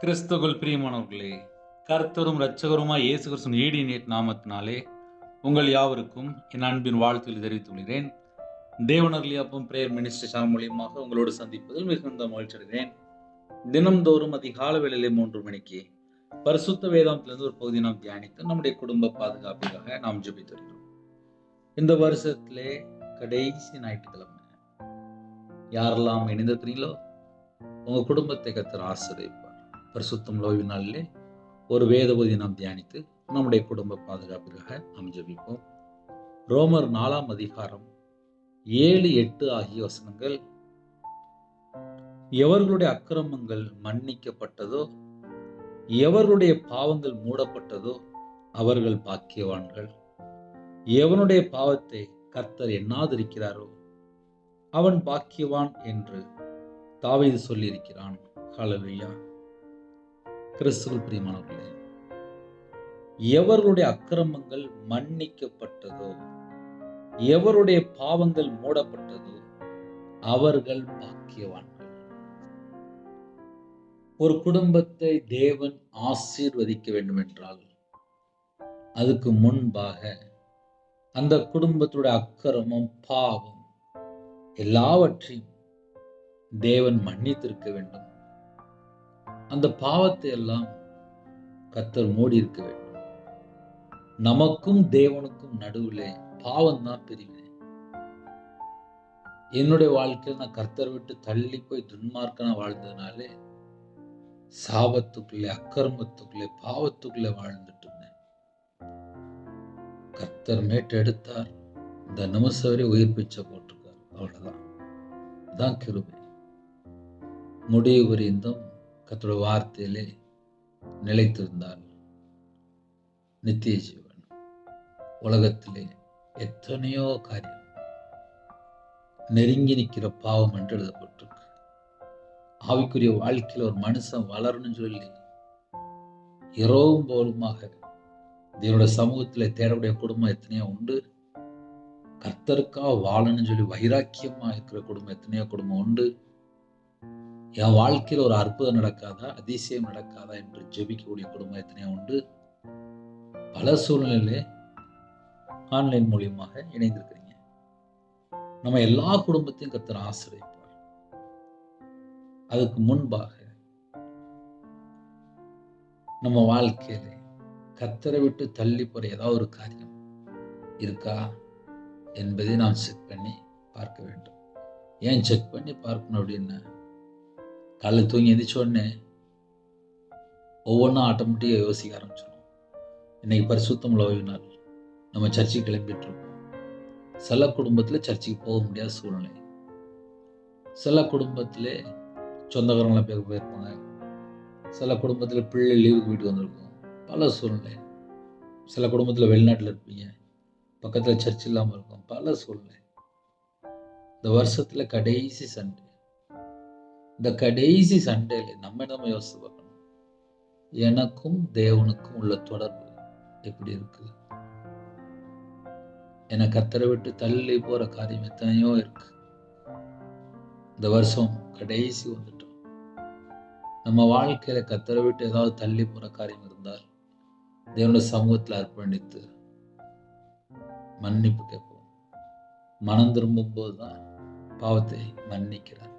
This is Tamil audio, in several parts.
கிறிஸ்துகள் பிரியமானவர்களே கர்த்தரும் இரட்சகருமாய் இயேசு கிறிஸ்துவின் ஈடிநேட் நாமத்தினாலே உங்கள் யாவருக்கும் என் அன்பின் வாழ்த்துக்களை தெரிவித்துக் கொள்கிறேன். தேவனர்லியாப்பும் பிரேயர் மினிஸ்டர் சேனல் மூலியமாக உங்களோடு சந்திப்பதில் மிகுந்த மகிழ்ச்சி அடைகிறேன். தினம்தோறும் அதிகால வேளையிலே மூன்று மணிக்கு பரிசுத்த வேதாந்திலிருந்து ஒரு பகுதி நாம் தியானித்து நம்முடைய குடும்ப பாதுகாப்புக்காக நாம் ஜெபித்து வருகிறோம். இந்த வருஷத்திலே கடைசி ஞாயிற்றுக்கிழமை யாரெல்லாம் இணைந்திருக்கிறீங்களோ உங்கள் குடும்பத்தை கத்திர ஆசிரியப்பார் பரிசுத்தம் லோவினாலே நாளிலே ஒரு வேத பகுதி நாம் தியானித்து நம்முடைய குடும்ப பாதுகாப்பிற்காக நாம் ஜெபிப்போம். ரோமர் நாலாம் அதிகாரம் ஏழு எட்டு ஆகிய வசனங்கள் எவர்களுடைய அக்கிரமங்கள் மன்னிக்கப்பட்டதோ எவர்களுடைய பாவங்கள் மூடப்பட்டதோ அவர்கள் பாக்கியவான்கள். எவனுடைய பாவத்தை கர்த்தர் எண்ணாதிருக்கிறாரோ அவன் பாக்கியவான் என்று தாவீது சொல்லியிருக்கிறான். ஹலலுயா கிறிஸ்துவில் பிரியமானவர்களே எவர்களுடைய அக்கிரமங்கள் மன்னிக்கப்பட்டதோ எவருடைய பாவங்கள் மூடப்பட்டதோ அவர்கள் பாக்கியவான்கள். ஒரு குடும்பத்தை தேவன் ஆசீர்வதிக்க வேண்டும் என்றால் அதுக்கு முன்பாக அந்த குடும்பத்துடைய அக்கிரமம் பாவம் எல்லாவற்றையும் தேவன் மன்னித்திருக்க வேண்டும். அந்த பாவத்தை எல்லாம் கத்தர் மூடி இருக்க வேண்டும். நமக்கும் தேவனுக்கும் நடுவில் பாவம் தான் பிரிவினை என்னுடைய வாழ்க்கையில் நான் கர்த்தர் விட்டு தள்ளி போய் துன்மார்க்கனா வாழ்ந்ததுனாலே சாபத்துக்குள்ளே அக்கிரமத்துக்குள்ளே பாவத்துக்குள்ளே வாழ்ந்துட்டு இருந்தேன். கர்த்தர் மேட்டெடுத்தார். இந்த நிமிஷவரை உயிர் பிச்சை போட்டிருக்கார். அவ்வளவுதான். தான் கிருபை. முடிவு புரிந்தும் கத்தோட வார்த்தையிலே நிலைத்திருந்தால் நித்திய ஜீவன். உலகத்திலே எத்தனையோ காரியம். நெருங்கி நிற்கிற பாவம் என்று எழுதப்பட்டிருக்கு. ஆவிக்குரிய வாழ்க்கையில் ஒரு மனுஷன் வளரணும்னு சொல்லி இரவும் போலுமாக தேவனுடைய சமூகத்தில் தேடக்கூடிய குடும்பம் எத்தனையோ உண்டு. கர்த்தருக்காக வாழணும்னு சொல்லி வைராக்கியமா இருக்கிற குடும்பம் எத்தனையோ குடும்பம் உண்டு. என் வாழ்க்கையில் ஒரு அற்புதம் நடக்காதா? அதிசயம் நடக்காதா? என்று ஜெபிக்கக்கூடிய குடும்பம் எத்தனையோ உண்டு. பல சூழ்நிலையிலே ஆன்லைன் மூலியமாக இணைந்திருக்கிறீங்க. நம்ம எல்லா குடும்பத்தையும் கர்த்தர் ஆசிரியப்பார். அதுக்கு முன்பாக நம்ம வாழ்க்கையில கத்தரை விட்டு தள்ளி போற ஏதாவது ஒரு காரியம் இருக்கா? என்பதை நாம் செக் பண்ணி பார்க்க வேண்டும். ஏன் செக் பண்ணி பார்க்கணும் அப்படின்னா காலை தூங்கி எந்திரிச்ச உடனே ஒவ்வொன்றும் ஆட்டோமேட்டிக்காக யோசிக்க ஆரம்பிச்சிடும் இன்னைக்கு பரிசுத்தம் ஓய்வு நாள் நம்ம சர்ச்சுக்கு கிளம்பிட்டுருக்கோம். சில குடும்பத்தில் சர்ச்சுக்கு போக முடியாத சூழ்நிலை. சில குடும்பத்தில் சொந்தக்காரங்களாம் பேர் போயிருப்பாங்க. சில குடும்பத்தில் பிள்ளை லீவுக்கு வீட்டுக்கு வந்திருக்கும். பல சூழ்நிலை. சில குடும்பத்தில் வெளிநாட்டில் இருப்பீங்க. பக்கத்தில் சர்ச் இல்லாமல் இருக்கும். பல சூழ்நிலை. இந்த வருஷத்தில் கடைசி சண்டே. இந்த கடைசி சண்டேல நம்ம நம்ம யோசித்து பார்க்கணும்? எனக்கும் தேவனுக்கும் உள்ள தொடர்பு எப்படி இருக்கு? என கத்தரை விட்டு தள்ளி போற காரியம் எத்தனையோ இருக்கு. இந்த வருஷம் கடைசி வந்துட்டோம். நம்ம வாழ்க்கையில கத்தரை விட்டு ஏதாவது தள்ளி போற காரியம் இருந்தால் தேவனுடைய சமூகத்தில் அர்ப்பணித்து மன்னிப்பு கேட்போம். மனம் திரும்பும் போதுதான் பாவத்தை மன்னிக்கிறார்.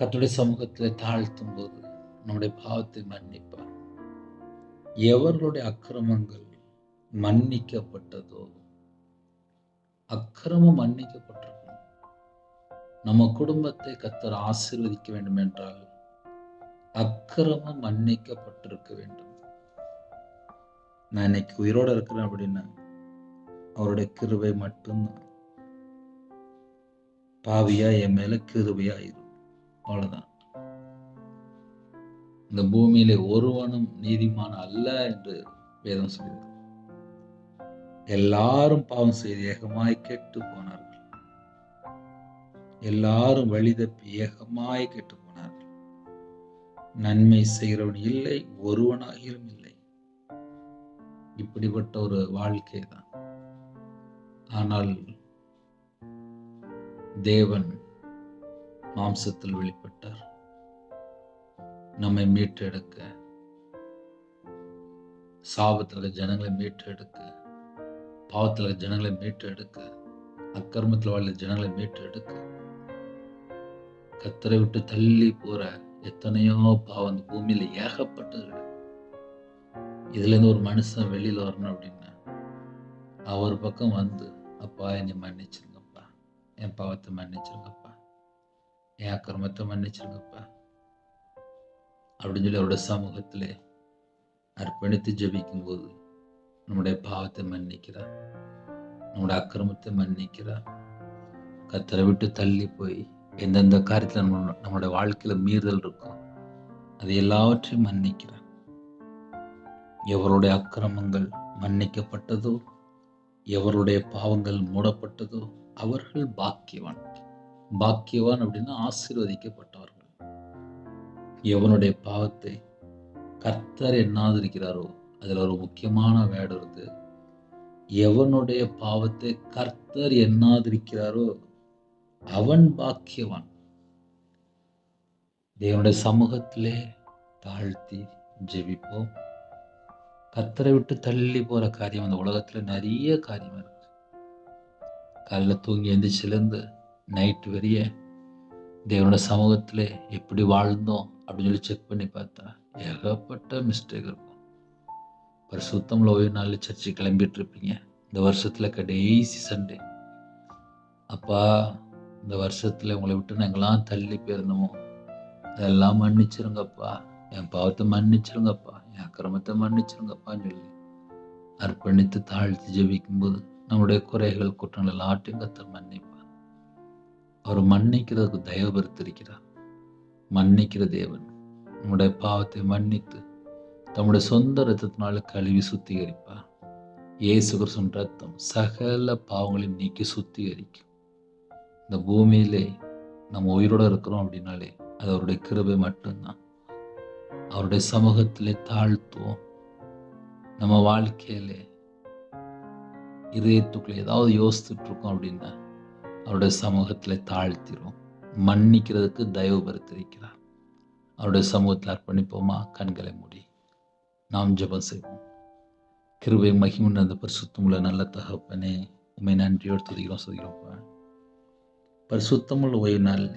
கத்துடைய சமூகத்தில் தாழ்த்தும் போது நம்முடைய பாவத்தை மன்னிப்பார். எவர்களுடைய அக்கிரமங்கள் மன்னிக்கப்பட்டதோ அக்கிரமம் மன்னிக்கப்பட்டிருக்கும். நம்ம குடும்பத்தை கத்தர் ஆசீர்வதிக்க வேண்டும் என்றால் அக்கிரமம் மன்னிக்கப்பட்டிருக்க வேண்டும். நான் இன்னைக்கு உயிரோட இருக்கிறேன் அப்படின்னா அவருடைய கிருபை மட்டும்தான். பாவியா என் மேல கிருபையா இரு. அவ்வளவுதான். இந்த பூமியிலே ஒருவனும் நீதிமான அல்ல என்று வேதம் சொல்கிறது. எல்லாரும் பாவம் செய்து ஏகமாய் கெட்டு போனார்கள். எல்லாரும் வழி தப்பி ஏகமாய் கெட்டு போனார்கள். நன்மை செய்கிறவன் இல்லை ஒருவனாகிலும் இல்லை. இப்படிப்பட்ட ஒரு வாழ்க்கை தான் ஆனால் தேவன் மாம்சத்தில் வெளிப்பட்டார். நம்மை மீட்டெடுக்க சாபத்தில் இருக்க ஜனங்களை மீட்டெடுக்க பாவத்தில் இருக்க ஜனங்களை மீட்டெடுக்க அக்கிரமத்தில் வாழ்ந்த ஜனங்களை மீட்டெடுக்க கத்தரை விட்டு தள்ளி போற எத்தனையோ பாவம் அந்த பூமியில ஏகப்பட்டது இதுல இருந்து ஒரு மனுஷன் வெளியில வரணும் அப்படின்னா அவர் பக்கம் வந்து அப்பா என்னை மன்னிச்சிருங்கப்பா. என் பாவத்தை மன்னிச்சிருங்கப்பா. என் அக்கிரமத்தை மன்னிச்சிருங்கப்பா. அப்படின்னு சொல்லி அவருடைய சமூகத்திலே அர்ப்பணித்து ஜபிக்கும்போது நம்முடைய பாவத்தை மன்னிக்கிறார். நம்முடைய அக்கிரமத்தை மன்னிக்கிறார். கத்தரை விட்டு தள்ளி போய் எந்தெந்த காரியத்தில் நம்ம நம்மளுடைய வாழ்க்கையில மீறுதல் இருக்கும் அது எல்லாவற்றையும் மன்னிக்கிறார். எவருடைய அக்கிரமங்கள் மன்னிக்கப்பட்டதோ எவருடைய பாவங்கள் மூடப்பட்டதோ அவர்கள் பாக்கியவான். பாக்கியவான் அப்படின்னா ஆசீர்வதிக்கப்பட்டவர்கள். எவனுடைய பாவத்தை கர்த்தர் எண்ணாதிருக்கிறாரோ அதுல ஒரு முக்கியமான வேடம் இருக்குது எவனுடைய பாவத்தை கர்த்தர் எண்ணாதிருக்கிறாரோ அவன் பாக்கியவான். தேவனுடைய சமூகத்திலே தாழ்த்தி ஜெபிப்போம். கர்த்தரை விட்டு தள்ளி போற காரியம் அந்த உலகத்துல நிறைய காரியம் இருக்கு. காலைல தூங்கி எந்திரிச்சிலேருந்து நைட் வரைய தேவனோட சமூகத்தில் எப்படி வாழ்ந்தோம் அப்படின்னு சொல்லி செக் பண்ணி பார்த்தா ஏகப்பட்ட மிஸ்டேக் இருக்கும். பரிசுத்தமில் ஓய்வு நாளில் சர்ச்சை கிளம்பிட்டு இருப்பீங்க. இந்த வருஷத்தில் கடைசி சண்டே அப்பா இந்த வருஷத்தில் உங்களை விட்டு நாங்கள்லாம் தள்ளி போயிருந்தோமோ? அதெல்லாம் மன்னிச்சிருங்கப்பா. என் பாவத்தை மன்னிச்சிருங்கப்பா. என் அக்கிரமத்தை மன்னிச்சிருங்கப்பான்னு சொல்லி அர்ப்பணித்து தாழ்த்தி ஜெபிக்கும்போது நம்முடைய குறைகள் குற்றங்கள் எல்லாத்தையும் கத்தர் மன்னிப்பு அவர் மன்னிக்கிறதுக்கு தயவு பெருத்திருக்கிறார் மன்னிக்கிற தேவன் நம்முடைய பாவத்தை மன்னித்து தம்முடைய சொந்த ரத்தத்தினால கழுவி சுத்திகரிப்பார். இயேசு கிறிஸ்துவின் ரத்தம் சகல பாவங்களையும் நீக்கி சுத்திகரிக்கும். இந்த பூமியிலே நம்ம உயிரோட இருக்கிறோம் அப்படின்னாலே அது அவருடைய கிருபை மட்டும்தான். அவருடைய சமூகத்திலே தாழ்த்துவோம். நம்ம வாழ்க்கையிலே இதயத்துக்குள்ளே ஏதாவது யோசித்துட்ருக்கோம் அப்படின்னா அவருடைய சமூகத்தில் தாழ்த்திடுவோம். மன்னிக்கிறதுக்கு தயவு பெருத்திருக்கிறார் அவருடைய சமூகத்தில் அர்ப்பணிப்போமா? கண்களை மூடி. நாம் ஜெபம் செய்வோம். கிருபை மகிமுன் அந்த பரிசுத்தமுள்ள நல்ல தகப்பனே உண்மை நன்றியோடு துதிக்கிறோம் சொல்கிறோம்ப்பா பரிசுத்தமுள்ள ஓய்வு நாளில்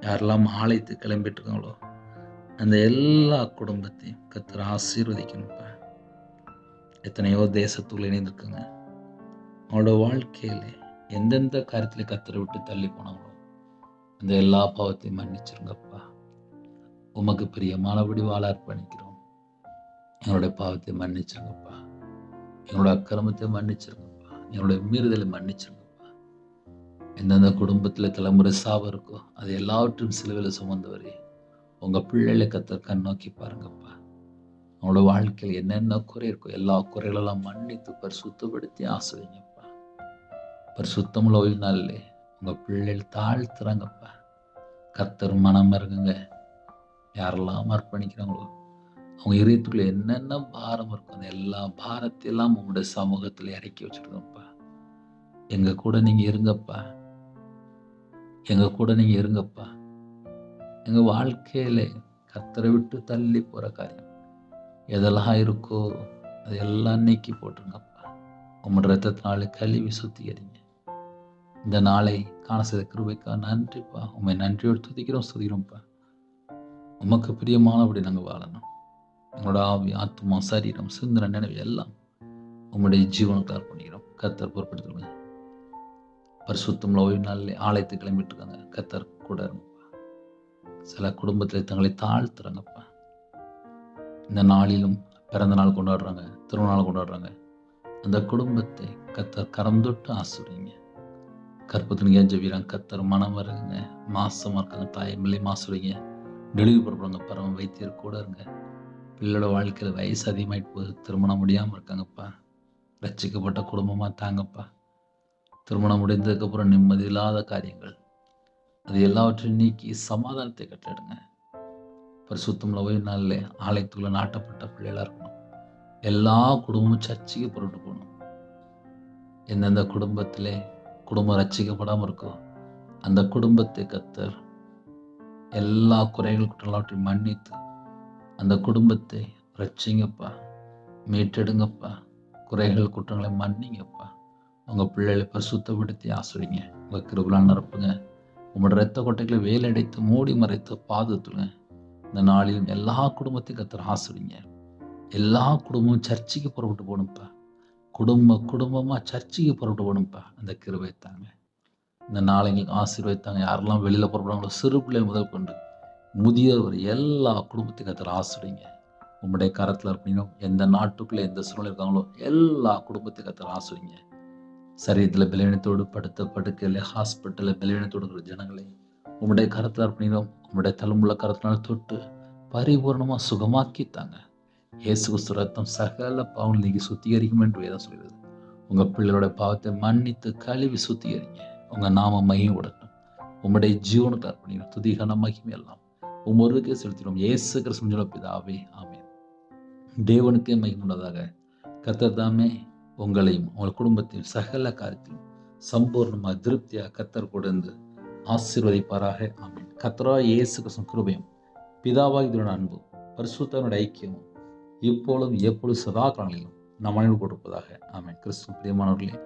யாரெல்லாம் ஆலயத்து கிளம்பிட்டு இருக்காங்களோ அந்த எல்லா குடும்பத்தையும் கத்தர் ஆசீர்வதிக்கணும்ப்பா எத்தனையோ தேசத்துக்குள்ள இணைந்திருக்குங்க. அவங்களோட வாழ்க்கையிலே எந்தெந்த காரியத்தில் கத்தரை விட்டு தள்ளி போனாங்களோ அந்த எல்லா பாவத்தையும் மன்னிச்சிருங்கப்பா. உமக்கு பிரியமானபடி வாழ அர்ப்பணிக்கிறோம். என்னுடைய பாவத்தை மன்னிச்சிருங்கப்பா. என்னோட அக்கிரமத்தை மன்னிச்சிருங்கப்பா. என்னோட மீறுதலை மன்னிச்சிருங்கப்பா. எந்தெந்த குடும்பத்தில் தலைமுறை சாவு இருக்கோ அது எல்லாவற்றையும் சிலுவையில் சுமந்தவரே உங்கள் பிள்ளைகளை கத்தர் கண் நோக்கி பாருங்கப்பா. அவங்களோட வாழ்க்கையில் என்னென்ன குறை இருக்கோ எல்லா குறைகளெல்லாம் மன்னித்து பரிசுத்தப்படுத்தி ஆசிரியங்கப்பா பரிசுத்தமுள்ள ஓய்வு நாளில் உங்கள் பிள்ளைகள் தாழ்த்துறாங்கப்பா. கத்தர் மனம் இருக்குங்க யாரெல்லாம் அர்ப்பணிக்கிறாங்களோ அவங்க இதயத்துக்குள்ள என்னென்ன பாரம் இருக்கும் அந்த எல்லா பாரத்தையெல்லாம் உங்களுடைய சமூகத்தில் இறக்கி வச்சுருக்கோம்ப்பா. எங்கள் கூட நீங்கள் இருங்கப்பா. எங்கள் கூட நீங்கள் இருங்கப்பா. எங்கள் வாழ்க்கையில கத்தரை விட்டு தள்ளி போகிற காரியம். எதெல்லாம் இருக்கோ அதெல்லாம் நீக்கி போட்டுருங்கப்பா. உங்களோட ரத்தத்தினால கழுவி சுத்திக்கிறீங்க இந்த நாளை காண செய்த கிருபைக்கா நன்றிப்பா. உண்மை நன்றியோடு துதிக்கிறோம் சுதிக்கிறோம்ப்பா உமக்கு பிரியமானபடி நாங்கள் வாழணும். எங்களோட ஆவி ஆத்மா சரீரம் சிந்தனை நினைவு எல்லாம் உங்களுடைய ஜீவனுக்கு அர்ப்பணிக்கிறோம். கத்தர் பொறுப்படுத்துங்க பரிசுத்தம் ஓய்வு நாளில் ஆலயத்து கிளம்பிட்டு இருக்காங்க கத்தர் கூட இருங்கப்பா. சில குடும்பத்தில் தங்களை தாழ்த்துறாங்கப்பா. இந்த நாளிலும் பிறந்த நாள் கொண்டாடுறாங்க திருநாள் கொண்டாடுறாங்க. அந்த குடும்பத்தை கத்தர் கரம் தொட்டு ஆசுறீங்க கற்பத்தின் ஏஞ்சவிறாங்க கத்தர் மனம் வருங்க மாசமாக இருக்காங்க தாய். மில்லை மாசுறீங்க. டெலிவரி பண்ணுறாங்க பரவ வைத்தியர் கூட இருங்க. பிள்ளையோட வாழ்க்கையில் வயசு அதிகமாயிட்டு போகுது. திருமணம் முடியாமல் இருக்காங்கப்பா. ரச்சிக்கப்பட்ட குடும்பமாக தாங்கப்பா. திருமணம் முடிந்ததுக்கப்புறம் நிம்மதி இல்லாத காரியங்கள். அது எல்லாவற்றையும் நீக்கி சமாதானத்தை கட்டிடுங்க. பரிசுத்தமில் ஓய்வு நாளில் ஆலயத்துக்குள்ளே நாட்டப்பட்ட பிள்ளைகளாக இருக்கணும். எல்லா குடும்பமும் சர்ச்சைக்கு புரட்டு போகணும். எந்தெந்த குடும்பத்திலே குடும்பம் ரசிக்கப்படாமல் இருக்கும். அந்த குடும்பத்தை கத்தர் எல்லா குறைகள் குற்றலாவற்றையும் மன்னித்து அந்த குடும்பத்தை ரச்சிங்கப்பா மீட்டெடுங்கப்பா. குறைகள் குற்றங்களை மன்னிங்கப்பா. உங்கள் பிள்ளைகளை பரிசுத்தப்படுத்தி ஆசிரிங்க. உங்கள் கிருபலாக நிரப்புங்க. உங்களோட ரத்த கொட்டைகளை வேலடைத்து மூடி மறைத்து பாதுத்துங்க இந்த நாளிலும் எல்லா குடும்பத்தையும் கத்தர் ஆசிரிங்க. எல்லா குடும்பமும் சர்ச்சைக்கு புறப்பட்டு போகணும்ப்பா. குடும்ப குடும்பமாக சர்ச்சைக்கு புறப்பட்டு போகணும்ப்பா. அந்த கிருபை தாங்க. இந்த நாளை ஆசீர்வதித்தாங்க யாரெல்லாம் வெளியில் புறப்படுறாங்களோ சிறு பிள்ளை முதல் கொண்டு முதியவர் எல்லா குடும்பத்தையும் கத்தர் ஆசிரிங்க. உங்களுடைய கரத்தில் இருப்பீங்க. எந்த நாட்டுக்குள்ளே எந்த சூழ்நிலை இருக்காங்களோ எல்லா குடும்பத்தையும் கத்தர் ஆசிரிங்க. சரீரத்தில் பலவீனத்தோடு படுத்த படுக்கையில் ஹாஸ்பிட்டலில் பலவீனத்தோடு இருக்கிற ஜனங்களை உங்களுடைய கரத்தில் இருப்பீங்க. உங்களுடைய தலைமுள்ள கரத்தினால் தொட்டு பரிபூர்ணமாக சுகமாக்கித்தாங்க இயேசு கிறிஸ்து ரத்தம் சகல பாவம் நீங்கள் சுத்திகரிக்கும் என்று வேதம் சொல்கிறது. உங்கள் பிள்ளைகளோட பாவத்தை மன்னித்து கழுவி சுத்திகரிங்க. உங்கள் நாம மையம் உடனும் உங்களுடைய ஜீவனுக்கு அர்ப்பணிக்கணும் துதிகன மகிமை எல்லாம் உமருக்கே செலுத்திடும் இயேசு கிறிஸ்து பிதாவே ஆமென். தேவனுக்கே மகிமுள்ளதாக கத்தர் தாமே உங்களையும் உங்கள் குடும்பத்தையும் சகல காரியத்திலும் சம்பூர்ணமாக திருப்தியாக கத்தர் கொடுந்து ஆசீர்வதிப்பாராக. ஆமீன். கத்தரா இயேசு கிருஷ்ணன் கிருபையும் பிதாவாக இதனுடைய அன்பும் பரிசுத்தனுடைய ஐக்கியமும் இப்பொழுதும் எப்பொழுது சதா காலங்களிலும் நம் அனைவரும் கொடுப்பதாக ஆமென் கிறிஸ்து பிரியமானவர்களே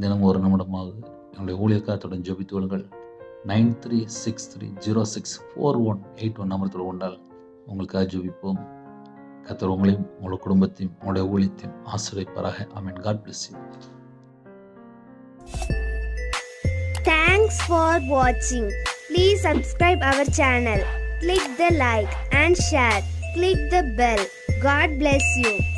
தினமும் ஒரு நிமிடமாவது என்னுடைய ஊழியக்காரத்துடன் ஜெபித்து கொள்ளுங்கள் nine three six three zero six four one eight one நம்பரத்தில் கொண்டால் உங்களுக்காக ஜெபிப்போம் கத்தர் உங்களையும் உங்களோட குடும்பத்தையும் உங்களுடைய ஊழியத்தையும் ஆசிரியப்பாராக amen God bless you Thanks for watching. Please subscribe our channel. Click the like and share. Click the bell. God bless you.